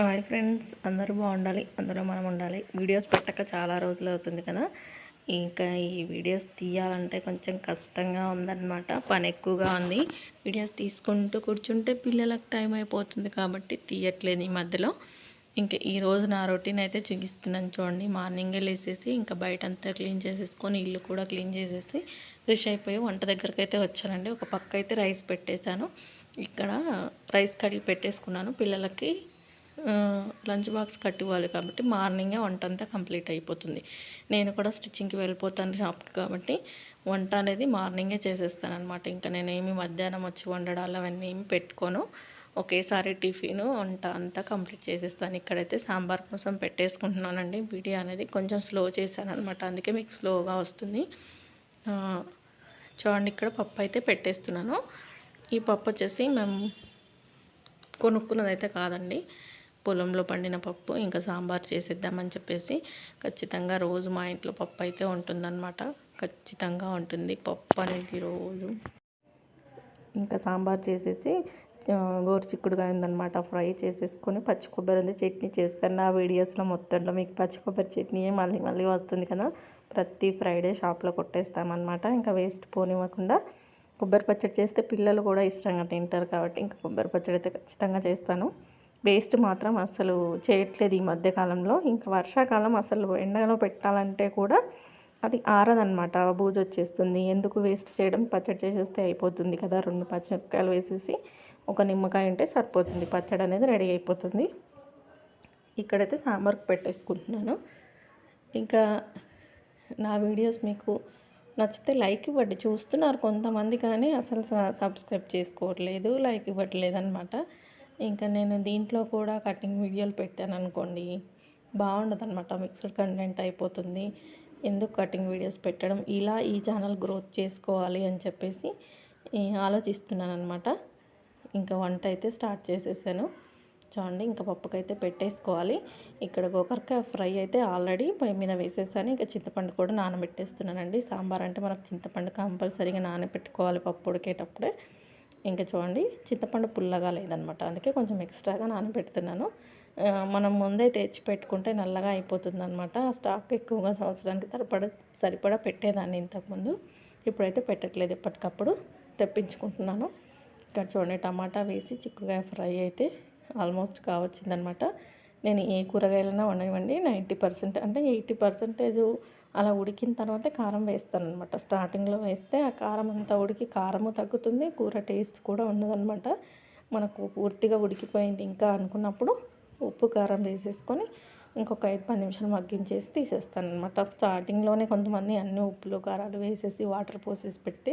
Hi friends అందరూ బాగుండాలి అందరూ మనం ఉండాలి. వీడియోస్ పెట్టక చాలా రోజులు అవుతుంది కదా. ఇంకా ఈ వీడియోస్ తీయాలంటే కొంచెం కష్టంగా ఉందన్నమాట. పని ఎక్కువగా ఉంది. వీడియోస్ తీసుకుంటూ కూర్చుంటే పిల్లలకు టైం అయిపోతుంది కాబట్టి తీయట్లేదు ఈ మధ్యలో. ఇంకా ఈ రోజు నా రొటీన్ అయితే చూపిస్తున్నాను చూడండి. మార్నింగే లేసేసి ఇంకా బయట అంతా క్లీన్ చేసేసుకొని ఇల్లు కూడా క్లీన్ చేసేసి ఫ్రెష్ అయిపోయి వంట దగ్గరికి అయితే వచ్చానండి. ఒక పక్క అయితే రైస్ పెట్టేశాను. ఇక్కడ రైస్ కడిగి పెట్టేసుకున్నాను పిల్లలకి. లంచ్ బాక్స్ కట్టివ్వాలి కాబట్టి మార్నింగే వంట అంతా కంప్లీట్ అయిపోతుంది. నేను కూడా స్టిచ్చింగ్కి వెళ్ళిపోతాను షాప్కి కాబట్టి వంట అనేది మార్నింగే చేసేస్తాను అనమాట ఇంకా నేనేమి మధ్యాహ్నం వచ్చి వండడాలు అవన్నీ ఏమి పెట్టుకోను. ఒకేసారి టిఫిన్ వంట అంతా కంప్లీట్ చేసేస్తాను. ఇక్కడైతే సాంబార్ కోసం పెట్టేసుకుంటున్నానండి. వీడియో అనేది కొంచెం స్లో చేశాను అనమాట అందుకే మీకు స్లోగా వస్తుంది. చూడండి ఇక్కడ పప్పు అయితే పెట్టేస్తున్నాను. ఈ పప్పు వచ్చేసి మేము కొనుక్కున్నదైతే కాదండి. పొలంలో పండిన పప్పు ఇంకా సాంబార్ చేసేద్దామని చెప్పేసి ఖచ్చితంగా రోజు మా ఇంట్లో పప్పు అయితే ఉంటుందన్నమాట. ఖచ్చితంగా ఉంటుంది పప్పు అనేది రోజు. ఇంకా సాంబార్ చేసేసి గోరు చిక్కుడుగా ఉందనమాట ఫ్రై చేసేసుకొని పచ్చి కొబ్బరి ఉంది చట్నీ చేస్తాను. ఆ వీడియోస్లో మొత్తంలో మీకు పచ్చి కొబ్బరి చట్నీ మళ్ళీ మళ్ళీ వస్తుంది కదా. ప్రతి ఫ్రైడే షాప్లో కొట్టేస్తామన్నమాట. ఇంకా వేస్ట్ పోనివ్వకుండా కొబ్బరి పచ్చడి చేస్తే పిల్లలు కూడా ఇష్టంగా తింటారు కాబట్టి ఇంకా కొబ్బరి పచ్చడి అయితే ఖచ్చితంగా చేస్తాను. వేస్ట్ మాత్రం అసలు చేయట్లేదు ఈ మధ్యకాలంలో ఇంకా వర్షాకాలం అసలు ఎండలో పెట్టాలంటే కూడా అది ఆరదనమాట బూజు వచ్చేస్తుంది. ఎందుకు వేస్ట్ చేయడం? పచ్చడి చేసేస్తే అయిపోతుంది కదా. రెండు పచ్చిమిరపకాయలు వేసేసి ఒక నిమ్మకాయ ఉంటే సరిపోతుంది. పచ్చడి అనేది రెడీ అయిపోతుంది. ఇక్కడైతే సాంబార్కి పెట్టేసుకుంటున్నాను. ఇంకా నా వీడియోస్ మీకు నచ్చితే లైక్ ఇవ్వండి. చూస్తున్నారు కొంతమంది కానీ అసలు సబ్స్క్రైబ్ చేసుకోవట్లేదు. లైక్ ఇవ్వట్లేదు అనమాట ఇంకా నేను దీంట్లో కూడా కటింగ్ వీడియోలు పెట్టాను అనుకోండి బాగుండదు అనమాట మిక్స్డ్ కంటెంట్ అయిపోతుంది. ఎందుకు కటింగ్ వీడియోస్ పెట్టడం? ఇలా ఈ ఛానల్ గ్రోత్ చేసుకోవాలి అని చెప్పేసి ఆలోచిస్తున్నాను అనమాట ఇంకా వంట అయితే స్టార్ట్ చేసేసాను. చూడండి ఇంకా పప్పుకైతే పెట్టేసుకోవాలి. ఇక్కడ గోకరకాయ ఫ్రై అయితే ఆల్రెడీ పొయ్యి మీద వేసేసాను. ఇంకా చింతపండు కూడా నానబెట్టేస్తున్నానండి. సాంబార్ అంటే మనకు చింతపండు కంపల్సరీగా నానబెట్టుకోవాలి పప్పు ఉడికేటప్పుడే. ఇంకా చూడండి చింతపండు పుల్లగా లేదనమాట. అందుకే కొంచెం ఎక్స్ట్రాగా నానబెడుతున్నాను. మనం ముందే తెచ్చి పెట్టుకుంటే నల్లగా అయిపోతుంది అనమాట స్టాక్ ఎక్కువగా సంవత్సరానికి సరిపడ సరిపడా పెట్టేదాన్ని ఇంతకుముందు ఇప్పుడైతే పెట్టట్లేదు ఎప్పటికప్పుడు. తెప్పించుకుంటున్నాను. ఇక్కడ చూడండి టమాటా వేసి చిక్కుడుకాయ ఫ్రై అయితే ఆల్మోస్ట్ కావచ్చిందనమాట. నేను ఏ కూరగాయలైనా వండనివ్వండి. నైంటీ పర్సెంట్ అంటే ఎయిటీ పర్సెంటేజ్ అలా ఉడికిన తర్వాత కారం వేస్తాను అనమాట స్టార్టింగ్లో వేస్తే ఆ కారం అంతా ఉడికి కారము తగ్గుతుంది కూర టేస్ట్ కూడా ఉన్నదనమాట మనకు పూర్తిగా ఉడికిపోయింది ఇంకా అనుకున్నప్పుడు ఉప్పు కారం వేసేసుకొని ఇంకొక ఐదు పది నిమిషాలు మగ్గించేసి తీసేస్తాను అనమాట స్టార్టింగ్లోనే కొంతమంది అన్ని ఉప్పులు కారాలు వేసేసి వాటర్ పోసేసి పెడితే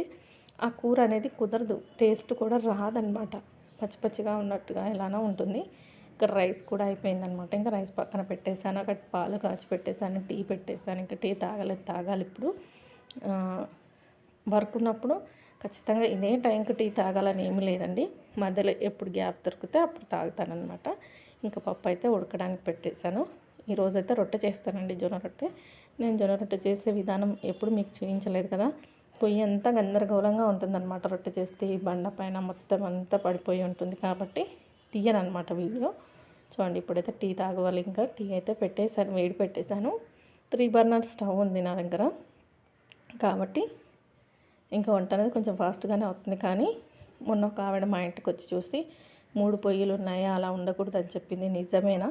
ఆ కూర అనేది కుదరదు టేస్ట్ కూడా రాదనమాట పచ్చి పచ్చిగా ఉన్నట్టుగా ఎలానో ఉంటుంది. ఇక్కడ రైస్ కూడా అయిపోయిందనమాట. ఇంకా రైస్ పక్కన పెట్టేశాను. అక్కడ పాలు కాచి పెట్టేశాను. టీ పెట్టేశాను. ఇంకా టీ తాగలేదు తాగాలి ఇప్పుడు. వర్క్ ఉన్నప్పుడు ఖచ్చితంగా ఇదే టైంకి టీ తాగాలని ఏమీ లేదండి. మధ్యలో ఎప్పుడు గ్యాప్ దొరికితే అప్పుడు తాగుతానమాట ఇంకా పప్పు అయితే ఉడకడానికి పెట్టేశాను. ఈరోజైతే రొట్టె చేస్తానండి జొన్న రొట్టె. నేను జొన్న రొట్టె చేసే విధానం ఎప్పుడు మీకు చూపించలేదు కదా. పొయ్యి అంతా గందరగోళంగా ఉంటుందన్నమాట రొట్టె చేస్తే. బండ పైన మొత్తం అంతా పడిపోయి ఉంటుంది కాబట్టి. తీయను అనమాట వీడియో. చూడండి ఇప్పుడైతే టీ తాగవాలి. ఇంకా టీ అయితే పెట్టేశాను వేడి పెట్టేశాను. త్రీ బర్నర్ స్టవ్ ఉంది నా దగ్గర. కాబట్టి ఇంకా వంట అనేది కొంచెం ఫాస్ట్గానే అవుతుంది. కానీ మొన్న ఒక ఆవిడ మా ఇంటికి వచ్చి చూసి మూడు పొయ్యిలు ఉన్నాయా అలా ఉండకూడదు అని చెప్పింది. నిజమేనా?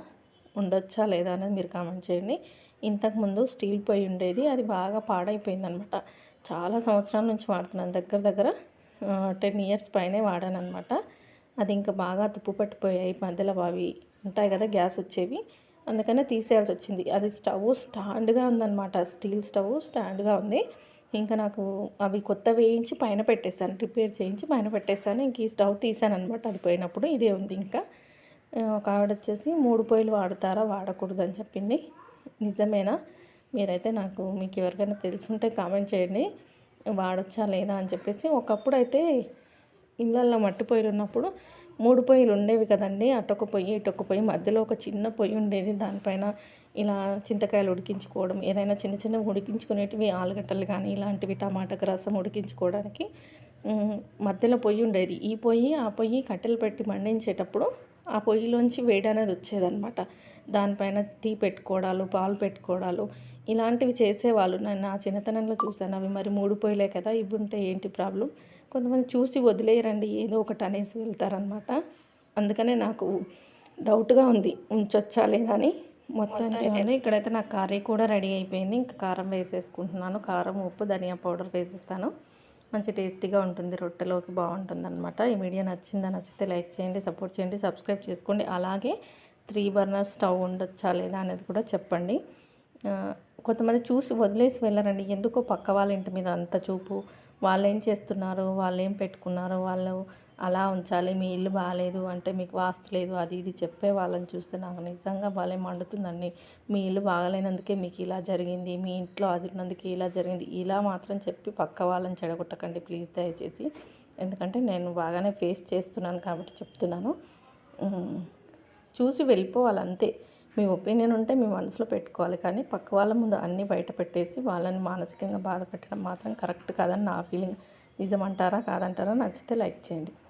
ఉండొచ్చా లేదా అనేది మీరు కామెంట్ చేయండి. ఇంతకుముందు స్టీల్ పొయ్యి ఉండేది. అది బాగా పాడైపోయింది అనమాట చాలా సంవత్సరాల నుంచి వాడుతున్నాను. దగ్గర దగ్గర టెన్ ఇయర్స్ పైనే వాడాను అనమాట అది ఇంకా బాగా తుప్పు పట్టిపోయాయి. మధ్యలో అవి ఉంటాయి కదా గ్యాస్ వచ్చేవి. అందుకనే తీసేయాల్సి వచ్చింది. అది స్టవ్ స్టాండ్గా ఉందన్నమాట. స్టీల్ స్టవ్ స్టాండ్గా ఉంది. ఇంకా నాకు అవి కొత్త వేయించి పైన పెట్టేశాను. రిపేర్ చేయించి పైన పెట్టేశాను. ఇంక ఈ స్టవ్ తీసాను అనమాట అది పోయినప్పుడు ఇదే ఉంది ఇంకా. ఒక ఆవిడ వచ్చేసి మూడు పొయ్యిలు వాడతారా? వాడకూడదు అని చెప్పింది. నిజమేనా? మీరైతే నాకు మీకు ఎవరికైనా తెలుసుంటే కామెంట్ చేయండి. వాడచ్చా లేదా అని చెప్పేసి ఒకప్పుడు అయితే ఇళ్ళల్లో మట్టి పొయ్యిలు ఉన్నప్పుడు మూడు పొయ్యిలు ఉండేవి కదండి. అటొక పొయ్యి ఇటొక పొయ్యి. మధ్యలో ఒక చిన్న పొయ్యి ఉండేది. దానిపైన ఇలా చింతకాయలు ఉడికించుకోవడం ఏదైనా చిన్న చిన్న ఉడికించుకునేటివి ఆలుగడ్డలు కానీ ఇలాంటివి టమాటాకు రసం ఉడికించుకోవడానికి మధ్యలో పొయ్యి ఉండేది. ఈ పొయ్యి ఆ పొయ్యి కట్టెలు పెట్టి మండించేటప్పుడు ఆ పొయ్యిలోంచి వేడి అనేది వచ్చేదనమాట దానిపైన టీ పెట్టుకోవడాలు పాలు పెట్టుకోవడాలు ఇలాంటివి చేసేవాళ్ళు. నేను నా చిన్నతనంలో చూశాను. అవి మరి మూడు పొయ్యిలే కదా. ఇవి ఉంటే ఏంటి ప్రాబ్లం? కొంతమంది చూసి వదిలేయరండి ఏదో ఒకటి అనేసి వెళ్తారనమాట అందుకనే నాకు డౌట్గా ఉంది ఉంచొచ్చా లేదా అని. మొత్తానికి ఇక్కడైతే నాకు కర్రీ కూడా రెడీ అయిపోయింది. ఇంకా కారం వేసేసుకుంటున్నాను. కారం ఉప్పు ధనియా పౌడర్ వేసేస్తాను. మంచి టేస్టీగా ఉంటుంది. రొట్టెలోకి బాగుంటుంది అనమాట ఈ వీడియో నచ్చిందా నచ్చితే లైక్ చేయండి సపోర్ట్ చేయండి సబ్స్క్రైబ్ చేసుకోండి. అలాగే త్రీ బర్నర్ స్టవ్ ఉండొచ్చా లేదా అనేది కూడా చెప్పండి. కొంతమంది చూసి వదిలేసి వెళ్ళరండి. ఎందుకో పక్క వాళ్ళ ఇంటి మీద అంత చూపు. వాళ్ళు ఏం చేస్తున్నారు వాళ్ళు ఏం పెట్టుకున్నారు వాళ్ళు అలా ఉంచాలి. మీ ఇల్లు బాగాలేదు అంటే మీకు వాస్తు లేదు. అది ఇది చెప్పే వాళ్ళని చూస్తే నాకు నిజంగా భలే మండుతుందండి. మీ ఇల్లు బాగలేనందుకే మీకు ఇలా జరిగింది. మీ ఇంట్లో అది ఉన్నందుకే ఇలా జరిగింది. ఇలా మాత్రం చెప్పి పక్క వాళ్ళని చెడగొట్టకండి ప్లీజ్ దయచేసి. ఎందుకంటే నేను బాగానే ఫేస్ చేస్తున్నాను కాబట్టి చెప్తున్నాను. చూసి వెళ్ళిపోవాలి అంతే. మీ ఒపీనియన్ ఉంటే మీ మనసులో పెట్టుకోవాలి. కానీ పక్క వాళ్ళ ముందు అన్నీ బయట పెట్టేసి వాళ్ళని మానసికంగా బాధ పెట్టడం మాత్రం కరెక్ట్ కాదని నా ఫీలింగ్. నిజమంటారా? కాదంటారా? నచ్చితే లైక్ చేయండి.